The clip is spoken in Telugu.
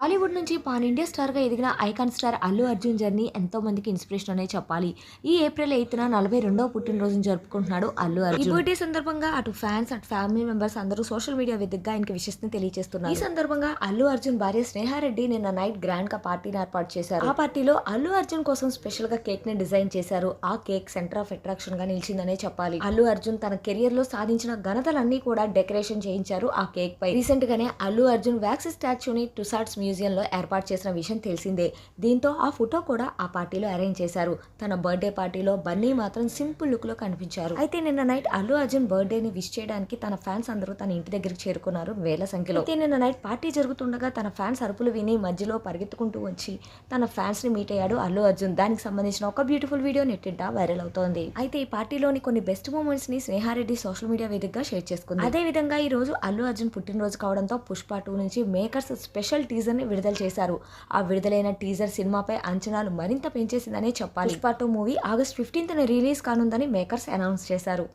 టాలీవుడ్ నుంచి పాన్ ఇండియా స్టార్గా ఎదిగిన icon star Allu Arjun journey ఎంతో మందికి ఇన్స్పిరేషన్ అనే చెప్పాలి. ఈ ఏప్రిల్ ఎయిత్న నలభై రెండవ పుట్టినరోజును జరుపుకుంటున్నాడు అల్లు అర్జున్. ఈ బర్త్డే సందర్భంగా అటు ఫ్యాన్స్ అటు ఫ్యామిలీ మెంబర్స్ అందరూ సోషల్ మీడియా వేదికగా ఆయనకి విషెస్ తెలియజేస్తున్నారు. ఈ సందర్భంగా అల్లు అర్జున్ భార్య స్నేహారెడ్డి నిన్న నైట్ గ్రాండ్గా పార్టీని ఏర్పాటు చేశారు. ఆ పార్టీలో అల్లు అర్జున్ కోసం స్పెషల్గా కేక్ని డిజైన్ చేశారు. ఆ కేక్ సెంటర్ ఆఫ్ అట్రాక్షన్గా నిలిచిందనే చెప్పాలి. అల్లు అర్జున్ తన కెరియర్లో సాధించిన ఘనతలన్నీ కూడా డెకరేషన్ చేయించారు ఆ కేక్ పై. రీసెంట్ గానే అల్లు అర్జున్ వ్యాక్సిన్ స్టాచ్యూని టుసాట్స్ మ్యూజియం లో ఏర్పాటు చేసిన విషయం తెలిసిందే. దీంతో ఆ ఫోటో కూడా ఆ పార్టీలో అరేంజ్ చేశారు. తన బర్త్డే పార్టీలో బన్నీ మాత్రం సింపుల్ లుక్లో కనిపించారు. అయితే నిన్న నైట్ అల్లు అర్జున్ బర్త్డే ని విష్ చేయడానికి తన ఫ్యాన్స్ అందరూ తన ఇంటి దగ్గరికి చేరుకున్నారు వేల సంఖ్యలో. అయితే నిన్న నైట్ పార్టీ జరుగుతుండగా తన ఫ్యాన్స్ అరుపులు విని మధ్యలో పరిగెత్తుకుంటూ వచ్చి తన ఫ్యాన్స్ని మీట్ అయ్యాడు అల్లు అర్జున్. దానికి సంబంధించిన ఒక బ్యూటిఫుల్ వీడియో నెట్టింట వైరల్ అవుతోంది. అయితే ఈ పార్టీలోని కొన్ని బెస్ట్ మూమెంట్స్ని స్నేహారెడ్డి సోషల్ మీడియా వేదికగా షేర్ చేసుకుంది. అదే విధంగా ఈ రోజు అల్లు అర్జున్ పుట్టినరోజు కావడంతో పుష్ప టూ నుంచి మేకర్స్ స్పెషల్ టీజర్ టీజర్ని విడుదల చేశారు. ఆ విడుదలైన టీజర్ సినిమాపై అంచనాలు మరింత పెంచేసిందనే చెప్పాలి. Pushpa two movie August fifteenth release కానుందని మేకర్స్ అనౌన్స్ చేశారు.